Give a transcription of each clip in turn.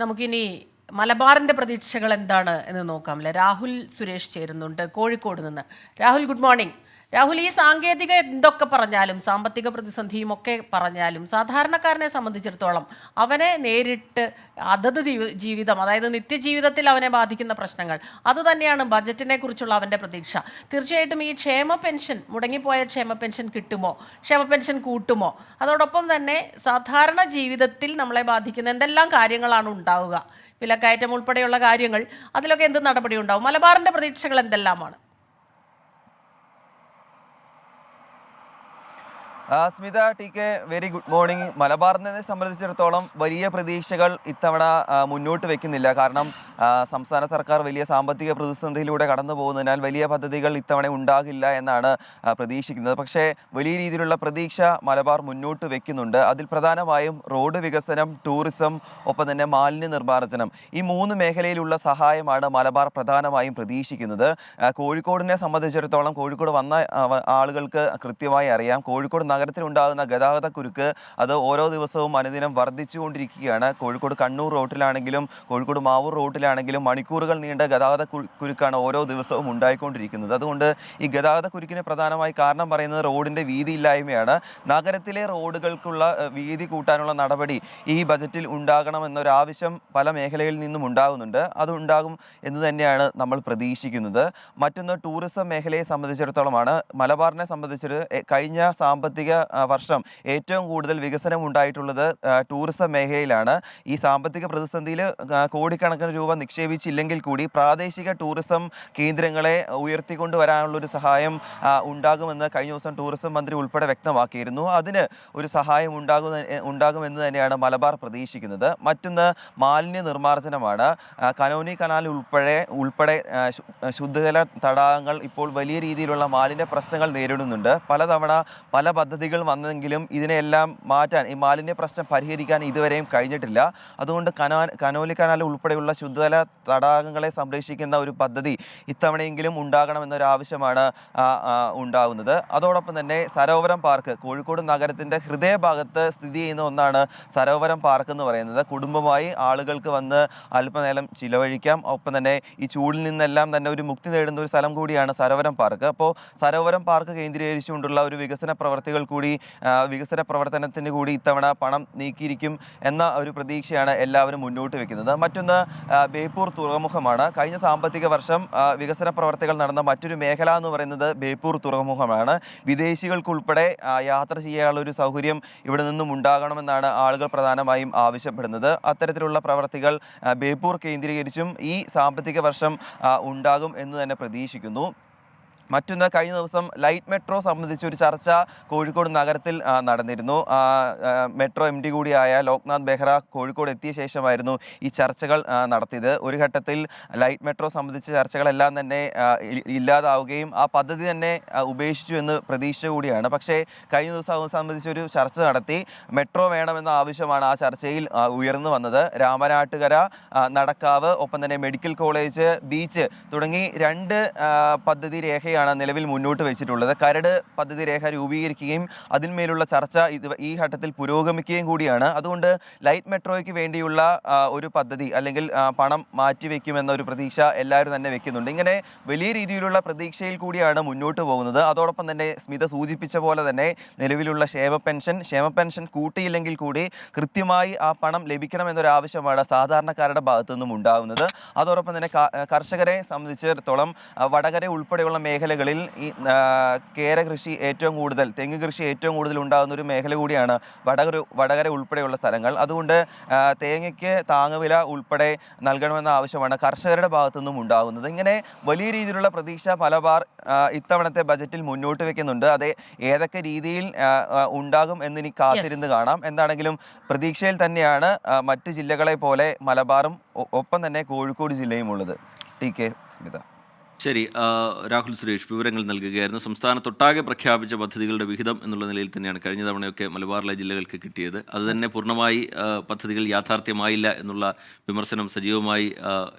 നമുക്കിനി മലബാറിന്റെ പ്രതീക്ഷകൾ എന്താണ് എന്ന് നോക്കാം അല്ലെ രാഹുൽ സുരേഷ് ചേരുന്നുണ്ട് കോഴിക്കോട് നിന്ന്. രാഹുൽ ഗുഡ് മോർണിംഗ് രാഹുൽ ഈ സാങ്കേതിക എന്തൊക്കെ പറഞ്ഞാലും സാമ്പത്തിക പ്രതിസന്ധിയും ഒക്കെ പറഞ്ഞാലും സാധാരണക്കാരനെ സംബന്ധിച്ചിടത്തോളം അവനെ നേരിട്ട് അതത് ജീവിതം അതായത് നിത്യജീവിതത്തിൽ അവനെ ബാധിക്കുന്ന പ്രശ്നങ്ങൾ അതുതന്നെയാണ് ബജറ്റിനെ കുറിച്ചുള്ള അവന്റെ പ്രതീക്ഷ. തീർച്ചയായിട്ടും ഈ ക്ഷേമ പെൻഷൻ മുടങ്ങിപ്പോയ ക്ഷേമ പെൻഷൻ കിട്ടുമോ? ക്ഷേമ പെൻഷൻ കൂട്ടുമോ? അതോടൊപ്പം തന്നെ സാധാരണ ജീവിതത്തിൽ നമ്മളെ ബാധിക്കുന്ന എന്തെല്ലാം കാര്യങ്ങളാണ് ഉണ്ടാവുക? വിലക്കയറ്റം ഉൾപ്പെടെയുള്ള കാര്യങ്ങൾ അതിലൊക്കെ എന്ത് നടപടി ഉണ്ടാവും മലബാറിന്റെ പ്രതീക്ഷകൾ എന്തെല്ലാമാണ്? Smitha T K very good morning മലബാറിനെ സംബന്ധിച്ചിടത്തോളം വലിയ പ്രതീക്ഷകൾ ഇത്തവണ മുന്നോട്ട് വെക്കുന്നില്ല. കാരണം സംസ്ഥാന സർക്കാർ വലിയ സാമ്പത്തിക പ്രതിസന്ധിയിലൂടെ കടന്നു പോകുന്നതിനാൽ വലിയ പദ്ധതികൾ ഇത്തവണ ഉണ്ടാകില്ല എന്നാണ് പ്രതീക്ഷിക്കുന്നത്. പക്ഷേ വലിയ രീതിയിലുള്ള പ്രതീക്ഷ മലബാർ മുന്നോട്ട് വെക്കുന്നുണ്ട്. അതിൽ പ്രധാനമായും റോഡ് വികസനം ടൂറിസം ഒപ്പം തന്നെ മാലിന്യ നിർമ്മാർജനം. ഈ മൂന്ന് മേഖലയിലുള്ള സഹായമാണ് മലബാർ പ്രധാനമായും പ്രതീക്ഷിക്കുന്നത്. കോഴിക്കോടിനെ സംബന്ധിച്ചിടത്തോളം കോഴിക്കോട് വന്ന ആളുകൾക്ക് കൃത്യമായി അറിയാം. കോഴിക്കോട് നഗരത്തിലുണ്ടാകുന്ന ഗതാഗത കുരുക്ക് അത് ഓരോ ദിവസവും അനുദിനം വർദ്ധിച്ചുകൊണ്ടിരിക്കുകയാണ്. കോഴിക്കോട് കണ്ണൂർ റോട്ടിലാണെങ്കിലും കോഴിക്കോട് മാവൂർ റോട്ടിലാണെങ്കിലും മണിക്കൂറുകൾ നീണ്ട ഗതാഗത കുരുക്കാണ് ഓരോ ദിവസവും ഉണ്ടായിക്കൊണ്ടിരിക്കുന്നത്. അതുകൊണ്ട് ഈ ഗതാഗത കുരുക്കിന് പ്രധാനമായി കാരണം പറയുന്നത് റോഡിന്റെ വീതിയില്ലായ്മയാണ്. നഗരത്തിലെ റോഡുകൾക്കുള്ള വീതി കൂട്ടാനുള്ള നടപടി ഈ ബജറ്റിൽ ഉണ്ടാകണമെന്നൊരു ആവശ്യം പല മേഖലയിൽ നിന്നും ഉണ്ടാകുന്നുണ്ട്. അതുണ്ടാകും എന്ന് തന്നെയാണ് നമ്മൾ പ്രതീക്ഷിക്കുന്നത്. മറ്റൊന്ന് ടൂറിസം മേഖലയെ സംബന്ധിച്ചിടത്തോളമാണ്. മലബാറിനെ സംബന്ധിച്ചിട്ട് കഴിഞ്ഞ സാമ്പത്തിക ആ, വർഷം ഏറ്റവും കൂടുതൽ വികസനം ഉണ്ടായിട്ടുള്ളത് ടൂറിസം മേഖലയിലാണ്. ഈ സാമ്പത്തിക പ്രതിസന്ധിയിൽ കോടിക്കണക്കിന് രൂപ നിക്ഷേപിച്ചില്ലെങ്കിൽ കൂടി പ്രാദേശിക ടൂറിസം കേന്ദ്രങ്ങളെ ഉയർത്തിക്കൊണ്ടുവരാനുള്ള ഒരു സഹായം ഉണ്ടാകുമെന്ന് കഴിഞ്ഞ ദിവസം ടൂറിസം മന്ത്രി ഉൾപ്പെടെ വ്യക്തമാക്കിയിരുന്നു. അതിന് ഒരു സഹായം ഉണ്ടാകുന്ന ഉണ്ടാകുമെന്ന് തന്നെയാണ് മലബാർ പ്രതീക്ഷിക്കുന്നത്. മറ്റൊന്ന് മാലിന്യ നിർമ്മാർജനമാണ്. കനോനി കനാൽ ഉൾപ്പെടെ ഉൾപ്പെടെ ശുദ്ധജല തടാകങ്ങൾ ഇപ്പോൾ വലിയ രീതിയിലുള്ള മാലിന്യ പ്രശ്നങ്ങൾ നേരിടുന്നുണ്ട്. പലതവണ പല പദ്ധതികൾ വന്നെങ്കിലും ഇതിനെല്ലാം മാറ്റാൻ ഈ മാലിന്യ പ്രശ്നം പരിഹരിക്കാൻ ഇതുവരെയും കഴിഞ്ഞിട്ടില്ല. അതുകൊണ്ട് കനാ കനോലി കനാൽ ഉൾപ്പെടെയുള്ള ശുദ്ധജല തടാകങ്ങളെ സംരക്ഷിക്കുന്ന ഒരു പദ്ധതി ഇത്തവണയെങ്കിലും ഉണ്ടാകണമെന്നൊരു ആവശ്യമാണ് ഉണ്ടാകുന്നത് അതോടൊപ്പം തന്നെ സരോവരം പാർക്ക് കോഴിക്കോട് നഗരത്തിന്റെ ഹൃദയഭാഗത്ത് സ്ഥിതി ചെയ്യുന്ന ഒന്നാണ് സരോവരം പാർക്ക് എന്ന് പറയുന്നത്. കുടുംബമായി ആളുകൾക്ക് വന്ന് അല്പനേരം ചിലവഴിക്കാം. ഒപ്പം തന്നെ ഈ ചൂടിൽ നിന്നെല്ലാം തന്നെ ഒരു മുക്തി നേടുന്ന ഒരു സ്ഥലം കൂടിയാണ് സരോവരം പാർക്ക്. അപ്പോൾ സരോവരം പാർക്ക് കേന്ദ്രീകരിച്ചുകൊണ്ടുള്ള ഒരു വികസന പ്രവർത്തികൾ കൂടി വികസന പ്രവർത്തനത്തിന് കൂടി ഇത്തവണ പണം നീക്കിയിരിക്കും എന്ന ഒരു പ്രതീക്ഷയാണ് എല്ലാവരും മുന്നോട്ട് വെക്കുന്നത്. മറ്റൊന്ന് ബേപ്പൂർ തുറമുഖമാണ്. കഴിഞ്ഞ സാമ്പത്തിക വർഷം വികസന പ്രവർത്തികൾ നടന്ന മറ്റൊരു മേഖല എന്ന് പറയുന്നത് ബേപ്പൂർ തുറമുഖമാണ്. വിദേശികൾക്കുൾപ്പെടെ യാത്ര ചെയ്യാനുള്ള ഒരു സൗകര്യം ഇവിടെ നിന്നും ഉണ്ടാകണമെന്നാണ് ആളുകൾ പ്രധാനമായും ആവശ്യപ്പെടുന്നത്. അത്തരത്തിലുള്ള പ്രവർത്തികൾ ബേപ്പൂർ കേന്ദ്രീകരിച്ചും ഈ സാമ്പത്തിക വർഷം ഉണ്ടാകും എന്ന് തന്നെ പ്രതീക്ഷിക്കുന്നു. മറ്റൊന്ന് കഴിഞ്ഞ ദിവസം ലൈറ്റ് മെട്രോ സംബന്ധിച്ച് ഒരു ചർച്ച കോഴിക്കോട് നഗരത്തിൽ നടന്നിരുന്നു. മെട്രോ എം ഡി കൂടിയായ ലോക്നാഥ് ബെഹ്റ കോഴിക്കോട് എത്തിയ ശേഷമായിരുന്നു ഈ ചർച്ചകൾ നടത്തിയത്. ഒരു ഘട്ടത്തിൽ ലൈറ്റ് മെട്രോ സംബന്ധിച്ച ചർച്ചകളെല്ലാം തന്നെ ഇല്ലാതാവുകയും ആ പദ്ധതി തന്നെ ഉപേക്ഷിച്ചു എന്ന് പ്രതീക്ഷ കൂടിയാണ്. പക്ഷേ കഴിഞ്ഞ ദിവസം അത് സംബന്ധിച്ചൊരു ചർച്ച നടത്തി. മെട്രോ വേണമെന്ന ആവശ്യമാണ് ആ ചർച്ചയിൽ ഉയർന്നു വന്നത്. രാമനാട്ടുകര നടക്കാവ് ഒപ്പം തന്നെ മെഡിക്കൽ കോളേജ് ബീച്ച് തുടങ്ങി രണ്ട് പദ്ധതി രേഖയാണ് നിലവിൽ മുന്നോട്ട് വെച്ചിട്ടുള്ളത്. കരട് പദ്ധതി രേഖ രൂപീകരിക്കുകയും അതിന്മേലുള്ള ചർച്ച ഇത് ഈ ഘട്ടത്തിൽ പുരോഗമിക്കുകയും കൂടിയാണ്. അതുകൊണ്ട് ലൈറ്റ് മെട്രോയ്ക്ക് വേണ്ടിയുള്ള ഒരു പദ്ധതി അല്ലെങ്കിൽ പണം മാറ്റിവെക്കുമെന്ന ഒരു പ്രതീക്ഷ എല്ലാവരും തന്നെ വെക്കുന്നുണ്ട്. ഇങ്ങനെ വലിയ രീതിയിലുള്ള പ്രതീക്ഷയിൽ കൂടിയാണ് മുന്നോട്ട് പോകുന്നത്. അതോടൊപ്പം തന്നെ സ്മിത സൂചിപ്പിച്ച പോലെ തന്നെ നിലവിലുള്ള ക്ഷേമ പെൻഷൻ ക്ഷേമ പെൻഷൻ കൂട്ടിയില്ലെങ്കിൽ കൂടി കൃത്യമായി ആ പണം ലഭിക്കണമെന്നൊരു ആവശ്യമാണ് സാധാരണക്കാരുടെ ഭാഗത്തു നിന്നും ഉണ്ടാകുന്നത്. അതോടൊപ്പം തന്നെ കർഷകരെ സംബന്ധിച്ചിടത്തോളം വടകര ഉൾപ്പെടെയുള്ള മേഖലകളിൽ ഈ കേര കൃഷി ഏറ്റവും കൂടുതൽ തെങ്ങ് കൃഷി ഏറ്റവും കൂടുതൽ ഉണ്ടാകുന്ന ഒരു മേഖല കൂടിയാണ് വടകര വടകര ഉൾപ്പെടെയുള്ള സ്ഥലങ്ങൾ. അതുകൊണ്ട് തേങ്ങയ്ക്ക് താങ്ങുവില ഉൾപ്പെടെ നൽകണമെന്ന ആവശ്യമാണ് കർഷകരുടെ ഭാഗത്തു നിന്നും ഉണ്ടാകുന്നത്. ഇങ്ങനെ വലിയ രീതിയിലുള്ള പ്രതീക്ഷ മലബാർ ആ, ഇത്തവണത്തെ ബജറ്റിൽ മുന്നോട്ട് വെക്കുന്നുണ്ട്. അത് ഏതൊക്കെ രീതിയിൽ ഉണ്ടാകും എന്നിനി കാത്തിരുന്ന് കാണാം. എന്താണെങ്കിലും പ്രതീക്ഷയിൽ തന്നെയാണ് മറ്റ് ജില്ലകളെ പോലെ മലബാറും ഒപ്പം തന്നെ കോഴിക്കോട് ജില്ലയും ഉള്ളത്. T K Smitha. ശരി രാഹുൽ സുരേഷ് വിവരങ്ങൾ നൽകുകയായിരുന്നു. സംസ്ഥാനത്തൊട്ടാകെ പ്രഖ്യാപിച്ച പദ്ധതികളുടെ വിഹിതം എന്നുള്ള നിലയിൽ തന്നെയാണ് കഴിഞ്ഞ തവണയൊക്കെ മലബാറിലെ ജില്ലകൾക്ക് കിട്ടിയത്. അത് തന്നെ പൂർണമായി പദ്ധതികൾ യാഥാർത്ഥ്യമായില്ല എന്നുള്ള വിമർശനം സജീവമായി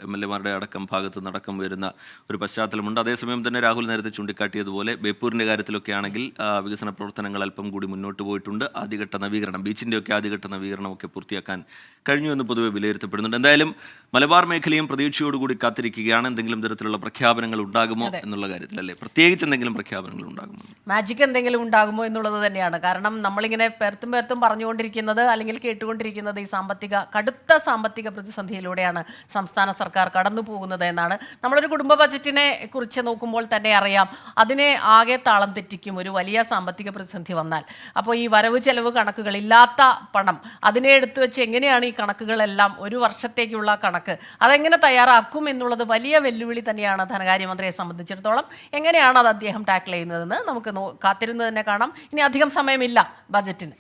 എം എൽ എമാരുടെ അടക്കം ഭാഗത്ത് നടക്കം വരുന്ന ഒരു പശ്ചാത്തലമുണ്ട്. അതേസമയം തന്നെ രാഹുൽ നേരത്തെ ചൂണ്ടിക്കാട്ടിയതുപോലെ ബേപ്പൂരിന്റെ കാര്യത്തിലൊക്കെ ആണെങ്കിൽ വികസന പ്രവർത്തനങ്ങൾ അല്പം കൂടി മുന്നോട്ട് പോയിട്ടുണ്ട്. ആദ്യഘട്ട നവീകരണം ബീച്ചിന്റെയൊക്കെ ആദ്യഘട്ട നവീകരണമൊക്കെ പൂർത്തിയാക്കാൻ കഴിഞ്ഞു എന്ന് പൊതുവെ വിലയിരുത്തപ്പെടുന്നുണ്ട്. എന്തായാലും മലബാർ മേഖലയും പ്രതീക്ഷയോടുകൂടി കാത്തിരിക്കുകയാണ്. എന്തെങ്കിലും തരത്തിലുള്ള പ്രഖ്യാപനങ്ങൾ ഉണ്ടാകുമോ എന്നുള്ള കാര്യത്തിൽ അല്ലേ പ്രത്യേകിച്ച് എന്തെങ്കിലും പ്രഖ്യാപനങ്ങൾ ഉണ്ടാകുമോ? മാജിക് എന്തെങ്കിലും ഉണ്ടാകുമോ എന്നുള്ളത് തന്നെയാണ്. കാരണം നമ്മളിങ്ങനെ പേർത്തും പേർത്തും പറഞ്ഞുകൊണ്ടിരിക്കുന്നത് അല്ലെങ്കിൽ കേട്ടുകൊണ്ടിരിക്കുന്നത് ഈ സാമ്പത്തിക കടുത്ത സാമ്പത്തിക പ്രതിസന്ധിയിലൂടെയാണ് സംസ്ഥാന സർക്കാർ കടന്നു പോകുന്നത് എന്നാണ്. നമ്മളൊരു കുടുംബ ബജറ്റിനെ കുറിച്ച് നോക്കുമ്പോൾ തന്നെ അറിയാം. അതിനെ ആകെ താളം തെറ്റിക്കും ഒരു വലിയ സാമ്പത്തിക പ്രതിസന്ധി വന്നാൽ. അപ്പോൾ ഈ വരവ് ചെലവ് കണക്കുകൾ ഇല്ലാത്ത പണം അതിനെ എടുത്തു വെച്ച് എങ്ങനെയാണ് ഈ കണക്കുകളെല്ലാം ഒരു വർഷത്തേക്കുള്ള കണക്ക് അതെങ്ങനെ തയ്യാറാക്കും എന്നുള്ളത് വലിയ വെല്ലുവിളി തന്നെയാണ് ധനകാര്യമന്ത്രിയെ സംബന്ധിച്ചിടത്തോളം എങ്ങനെയാണ് അത് അദ്ദേഹം ടാക്കിൾ ചെയ്യുന്നതെന്ന് നമുക്ക് കാത്തിരുന്ന് തന്നെ കാണാം. ഇനി അധികം സമയമില്ല ബജറ്റിന്.